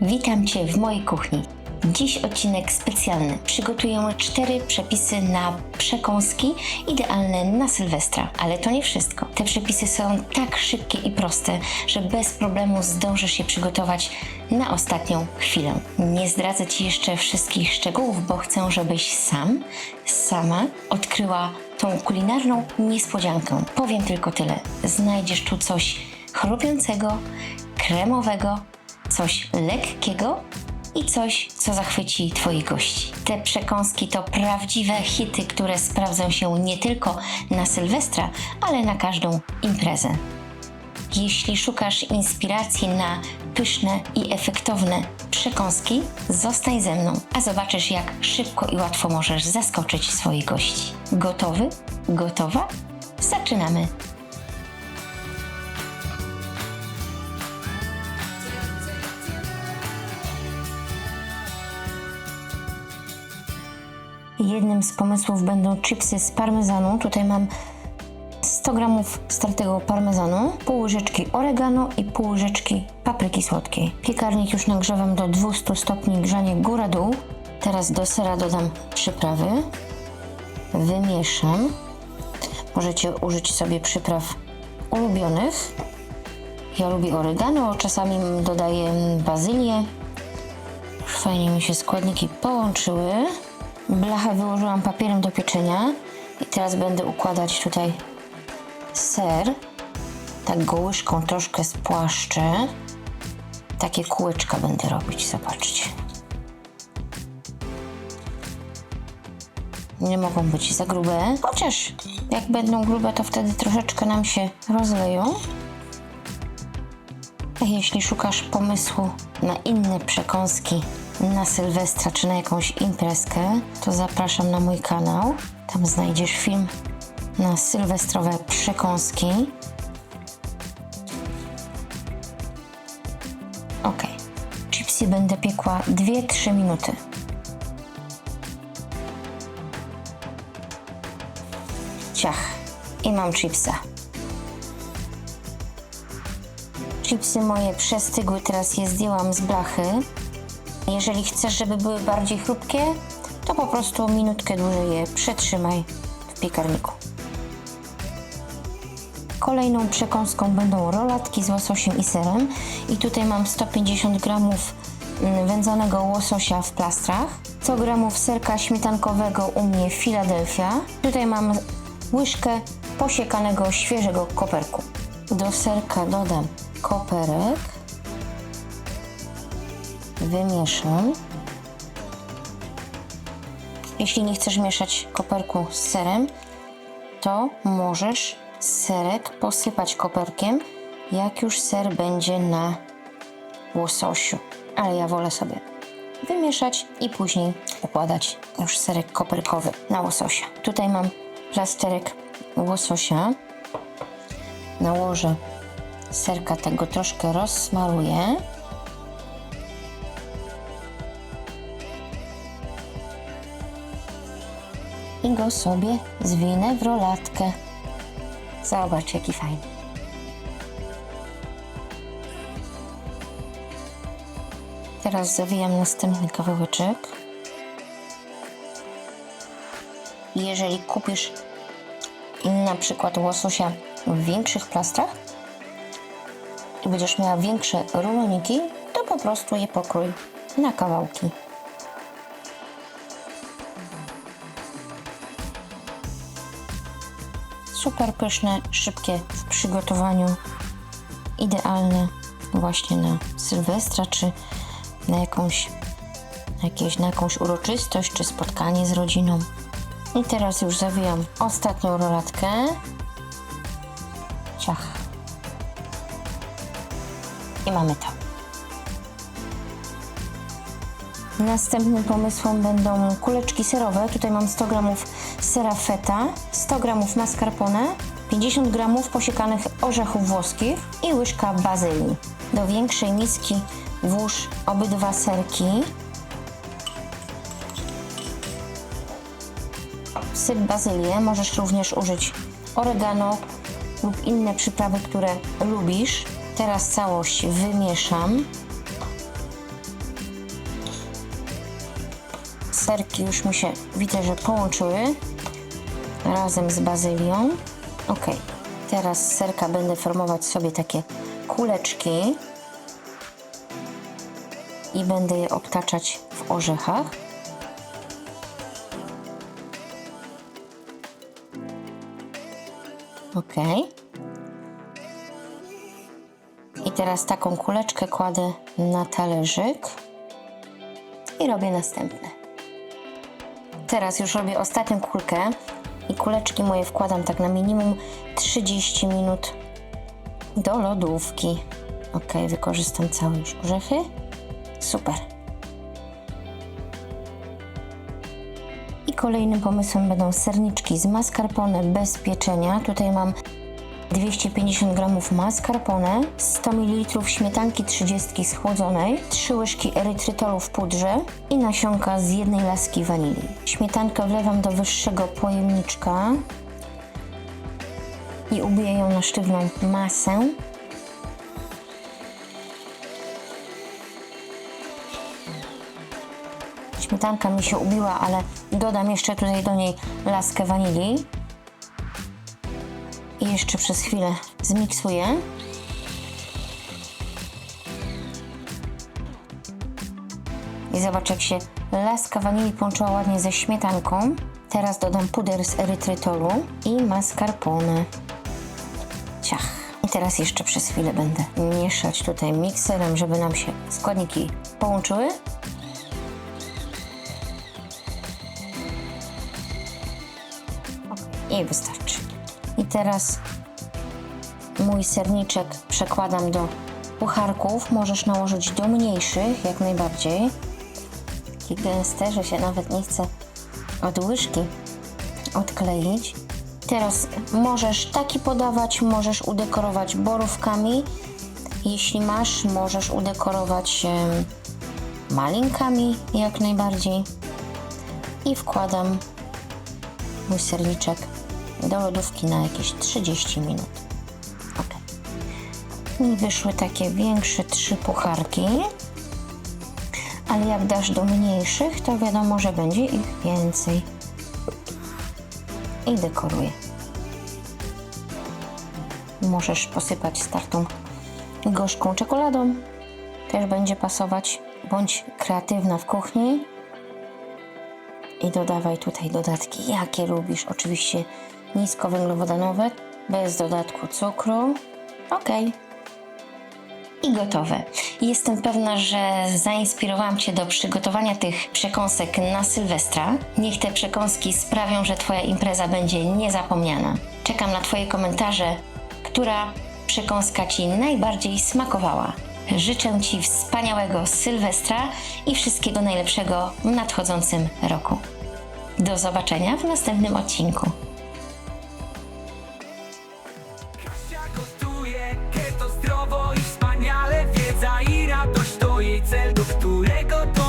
Witam Cię w mojej kuchni. Dziś odcinek specjalny. Przygotuję cztery przepisy na przekąski idealne na Sylwestra. Ale to nie wszystko. Te przepisy są tak szybkie i proste, że bez problemu zdążysz je przygotować na ostatnią chwilę. Nie zdradzę Ci jeszcze wszystkich szczegółów, bo chcę, żebyś sam, sama odkryła tą kulinarną niespodziankę. Powiem tylko tyle. Znajdziesz tu coś chrupiącego, kremowego, coś lekkiego i coś, co zachwyci Twoich gości. Te przekąski to prawdziwe hity, które sprawdzą się nie tylko na Sylwestra, ale na każdą imprezę. Jeśli szukasz inspiracji na pyszne i efektowne przekąski, zostań ze mną, a zobaczysz, jak szybko i łatwo możesz zaskoczyć swoich gości. Gotowy? Gotowa? Zaczynamy! Jednym z pomysłów będą chipsy z parmezanu. Tutaj mam 100 gramów startego parmezanu, pół łyżeczki oregano i pół łyżeczki papryki słodkiej. Piekarnik już nagrzewam do 200 stopni grzanie góra-dół. Teraz do sera dodam przyprawy. Wymieszam. Możecie użyć sobie przypraw ulubionych. Ja lubię oregano, czasami dodaję bazylię. Fajnie mi się składniki połączyły. Blachę wyłożyłam papierem do pieczenia i teraz będę układać tutaj ser. Tak go łyżką troszkę spłaszczę. Takie kółeczka będę robić, zobaczcie. Nie mogą być za grube, chociaż jak będą grube, to wtedy troszeczkę nam się rozleją. Jeśli szukasz pomysłu na inne przekąski na Sylwestra czy na jakąś imprezkę, to zapraszam na mój kanał. Tam znajdziesz film na sylwestrowe przekąski. Ok. Chipsy będę piekła 2-3 minuty. Ciach. I mam chipsa. Chipsy moje przestygły, teraz je zdjęłam z blachy. Jeżeli chcesz, żeby były bardziej chrupkie, to po prostu minutkę dłużej je przetrzymaj w piekarniku. Kolejną przekąską będą rolatki z łososiem i serem. I tutaj mam 150 gramów mm, wędzonego łososia w plastrach, 100 gramów serka śmietankowego u mnie Philadelphia. Tutaj mam łyżkę posiekanego świeżego koperku. Do serka dodam koperek wymieszam. Jeśli nie chcesz mieszać koperku z serem, to możesz serek posypać koperkiem, jak już ser będzie na łososiu. Ale ja wolę sobie wymieszać i później układać już serek koperkowy na łososia. Tutaj mam plasterek łososia. Nałożę serka, tego troszkę rozsmaruję. Sobie zwinę w rolatkę. Zobacz, jaki fajny. Teraz zawijam następny kawałeczek. Jeżeli kupisz na przykład łososia w większych plastrach i będziesz miała większe ruloniki, to po prostu je pokrój na kawałki. Super pyszne, szybkie w przygotowaniu, idealne właśnie na Sylwestra czy na jakąś, jakieś, na jakąś uroczystość czy spotkanie z rodziną. I teraz już zawijam ostatnią rolatkę. Ciach. I mamy to. Następnym pomysłem będą kuleczki serowe. Tutaj mam 100 g sera feta, 100 g mascarpone, 50 g posiekanych orzechów włoskich i łyżka bazylii. Do większej miski włóż obydwa serki. Syp bazylię, możesz również użyć oregano lub inne przyprawy, które lubisz. Teraz całość wymieszam. Serki już mi się widzę, że połączyły razem z bazylią. Ok, teraz z serka będę formować sobie takie kuleczki i będę je obtaczać w orzechach. Ok. I teraz taką kuleczkę kładę na talerzyk i robię następne. Teraz już robię ostatnią kulkę i kuleczki moje wkładam tak na minimum 30 minut do lodówki. Ok, wykorzystam całe już orzechy. Super. I kolejnym pomysłem będą serniczki z mascarpone bez pieczenia. Tutaj mam 250 g mascarpone, 100 ml śmietanki 30 schłodzonej, 3 łyżki erytrytolu w pudrze i nasionka z jednej laski wanilii. Śmietankę wlewam do wyższego pojemniczka i ubiję ją na sztywną masę. Śmietanka mi się ubiła, ale dodam jeszcze tutaj do niej laskę wanilii jeszcze przez chwilę zmiksuję. I zobacz, jak się laska wanilii połączyła ładnie ze śmietanką. Teraz dodam puder z erytrytolu i mascarpone. Ciach. I teraz jeszcze przez chwilę będę mieszać tutaj mikserem, żeby nam się składniki połączyły. I wystarczy. I teraz mój serniczek przekładam do pucharków. Możesz nałożyć do mniejszych, jak najbardziej. Taki gęsty, że się nawet nie chce od łyżki odkleić. Teraz możesz taki podawać, możesz udekorować borówkami. Jeśli masz, możesz udekorować malinkami, jak najbardziej. I wkładam mój serniczek do lodówki na jakieś 30 minut. Ok. Mi wyszły takie większe trzy pucharki, ale jak dasz do mniejszych, to wiadomo, że będzie ich więcej. I dekoruję. Możesz posypać startą gorzką czekoladą. Też będzie pasować. Bądź kreatywna w kuchni i dodawaj tutaj dodatki, jakie lubisz. Oczywiście niskowęglowodanowe, bez dodatku cukru. Ok. I gotowe. Jestem pewna, że zainspirowałam Cię do przygotowania tych przekąsek na Sylwestra. Niech te przekąski sprawią, że Twoja impreza będzie niezapomniana. Czekam na Twoje komentarze, która przekąska Ci najbardziej smakowała. Życzę Ci wspaniałego Sylwestra i wszystkiego najlepszego w nadchodzącym roku. Do zobaczenia w następnym odcinku. Kasia gotuje keto zdrowo i wspaniale Wiedza i radość to jej cel, do którego to